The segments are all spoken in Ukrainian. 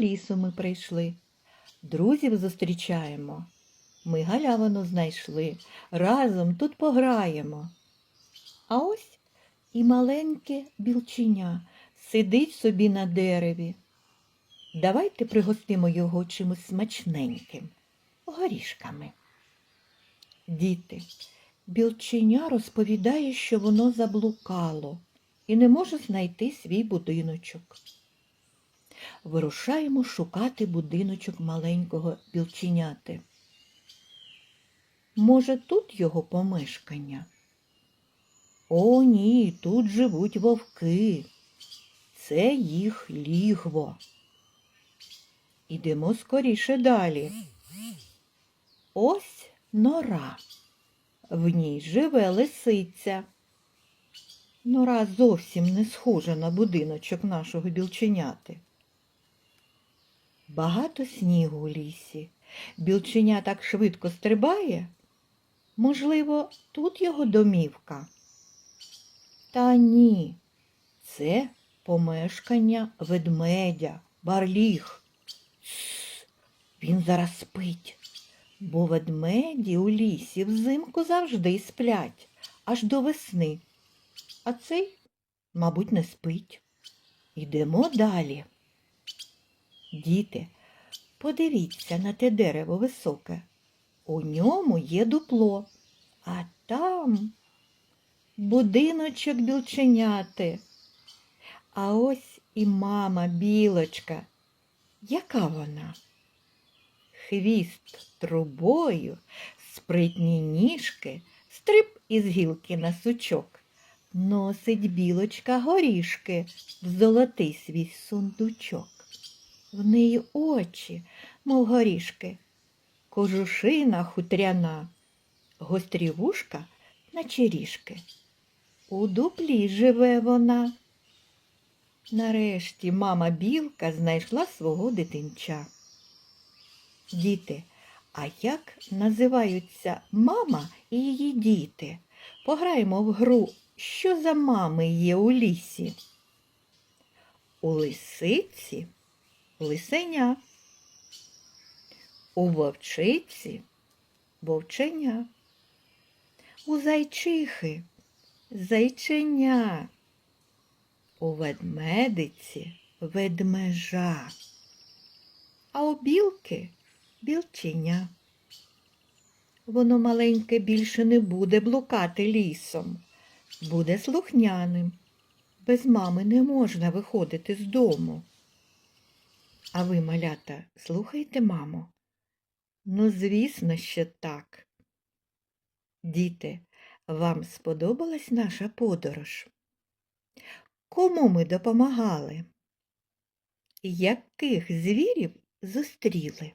лісу ми прийшли. Друзів зустрічаємо. Ми галявину знайшли, разом тут пограємо. А ось і маленьке білченя сидить собі на дереві. Давайте пригостимо його чимось смачненьким, горішками. Діти, білченя розповідає, що воно заблукало і не може знайти свій будиночок. Вирушаємо шукати будиночок маленького білченяти. Може, тут його помешкання? О, ні, тут живуть вовки. Це їх лігво. Ідемо скоріше далі. Ось нора. В ній живе лисиця. Нора зовсім не схожа на будиночок нашого білченяти. Багато снігу у лісі. Білченя так швидко стрибає. Можливо, тут його домівка? Та ні, це помешкання ведмедя, барліг. Він зараз спить, бо ведмеді у лісі взимку завжди сплять, аж до весни. А цей, мабуть, не спить. Йдемо далі. Діти, подивіться на те дерево високе. У ньому є дупло, а там будиночок білченяти. А ось і мама білочка. Яка вона? Хвіст трубою, спритні ніжки, стрип із гілки на сучок. Носить білочка горішки в золотий свій сундучок. В неї очі, мов горішки, кожушина хутряна, гострі вушка, наче ріжки. У дуплі живе вона. Нарешті мама білка знайшла свого дитинча. Діти, а як називаються мама і її діти? Пограємо в гру, що за мами є у лісі. У лисиці лисеня, у вовчиці вовченя, у зайчихи зайченя, у ведмедиці ведмежа, а у білки білченя. Воно маленьке більше не буде блукати лісом, буде слухняним. Без мами не можна виходити з дому. А ви, малята, слухаєте маму? Ну, звісно, що так. Діти, вам сподобалась наша подорож? Кому ми допомагали? Яких звірів зустріли?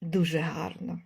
Дуже гарно.